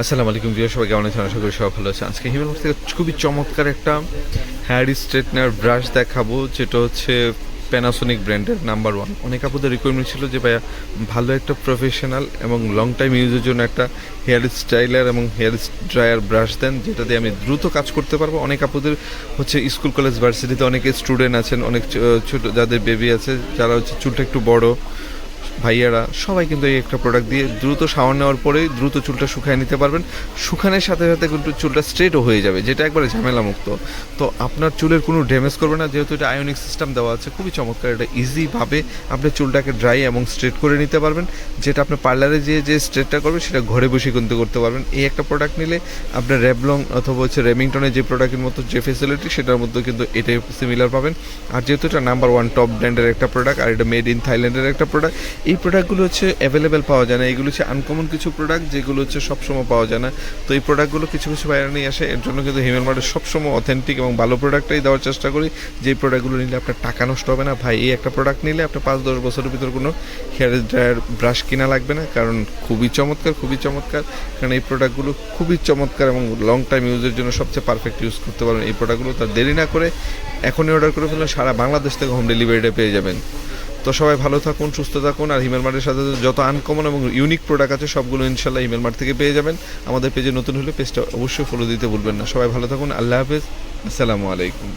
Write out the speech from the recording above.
আসসালামু আলাইকুম প্রিয় সবাই কেমন আছেন? আশা করি সবাই ভালো আছে আজকে হিমেল থেকে খুবই চমৎকার একটা হেয়ার স্ট্রেটনার ব্রাশ দেখাবো, যেটা হচ্ছে প্যানাসোনিক ব্র্যান্ডের নাম্বার ওয়ান অনেক আপুদের রিকোয়ারমেন্ট ছিল যে, ভাইয়া, ভালো একটা প্রফেশনাল এবং লং টাইম ইউজের জন্য একটা হেয়ার স্টাইলার এবং হেয়ার ড্রায়ার ব্রাশ দেন, যেটা দিয়ে আমি দ্রুত কাজ করতে পারব। অনেক আপুদের হচ্ছে স্কুল কলেজ ভার্সিটিতে অনেকে স্টুডেন্ট আছেন, অনেক ছোট যাদের বেবি আছে, যারা হচ্ছে চুলটা একটু বড় ভাইয়ারা, সবাই কিন্তু এই একটা প্রোডাক্ট দিয়ে দ্রুত শাওয়ার নেওয়ার পরেই দ্রুত চুলটা শুকায় নিতে পারবেন। শুকানোর সাথে সাথে কিন্তু চুলটা স্ট্রেটও হয়ে যাবে, যেটা একবারে ঝামেলা মুক্ত। তো আপনার চুলের কোনো ড্যামেজ করবে না, যেহেতু এটা আয়োনিক সিস্টেম দেওয়া আছে, খুবই চমৎকার, এটা ইজিভাবে আপনি চুলটাকে ড্রাই এবং স্ট্রেট করে নিতে পারবেন। যেটা আপনি পার্লারে যেয়ে যে স্ট্রেটটা করবেন, সেটা ঘরে বসে কিন্তু করতে পারবেন। এই একটা প্রোডাক্ট নিলে আপনার র্যাবলং অথবা হচ্ছে রেমিংটনের যে প্রোডাক্টের মতো যে ফেসিলিটি সেটার মধ্যে কিন্তু এটাই সিমিলার পাবেন। আর যেহেতু এটা নাম্বার ওয়ান টপ ব্র্যান্ডের একটা প্রোডাক্ট আর এটা মেড ইন থাইল্যান্ডের একটা প্রোডাক্ট এই প্রোডাক্টগুলো হচ্ছে অ্যাভেলেবেল পাওয়া যায় না। এগুলো হচ্ছে আনকমন কিছু প্রোডাক্ট যেগুলো হচ্ছে সবসময় পাওয়া যায় না। তো এই প্রোডাক্টগুলো কিছু কিছু বাইরে নিয়ে আসে, এর জন্য কিন্তু হিমেল মার্টের সবসময় অথেন্টিক এবং ভালো প্রোডাক্টটাই দেওয়ার চেষ্টা করি। যে প্রোডাক্টগুলো নিলে আপনার টাকা নষ্ট হবে না, ভাই, এই একটা প্রোডাক্ট নিলে আপনার পাঁচ, দশ বছরের ভিতর কোনো হেয়ার ড্রায়ার ব্রাশ কিনা লাগবে না। কারণ খুবই চমৎকার খুবই চমৎকার। কারণ এই প্রোডাক্টগুলো খুবই চমৎকার এবং লং টাইম ইউজের জন্য সবচেয়ে পারফেক্ট ইউজ করতে পারবেন। এই প্রোডাক্টগুলো তার দেরি না করে এখনই অর্ডার করে ফেললে সারা বাংলাদেশ থেকে হোম ডেলিভারিটা পেয়ে যাবেন। তো সবাই ভালো থাকুন, সুস্থ থাকুন, আর হিমেল মার্টের সাথে যত আনকমন এবং ইউনিক প্রোডাক্ট আছে, সবগুলো ইনশাল্লাহ হিমেল মার্ট থেকে পেয়ে যাবেন। আমাদের পেজে নতুন হলে পেজটা অবশ্যই ফলো দিতে ভুলবেন না। সবাই ভালো থাকুন, আল্লাহ হাফেজ, আসসালামু আলাইকুম।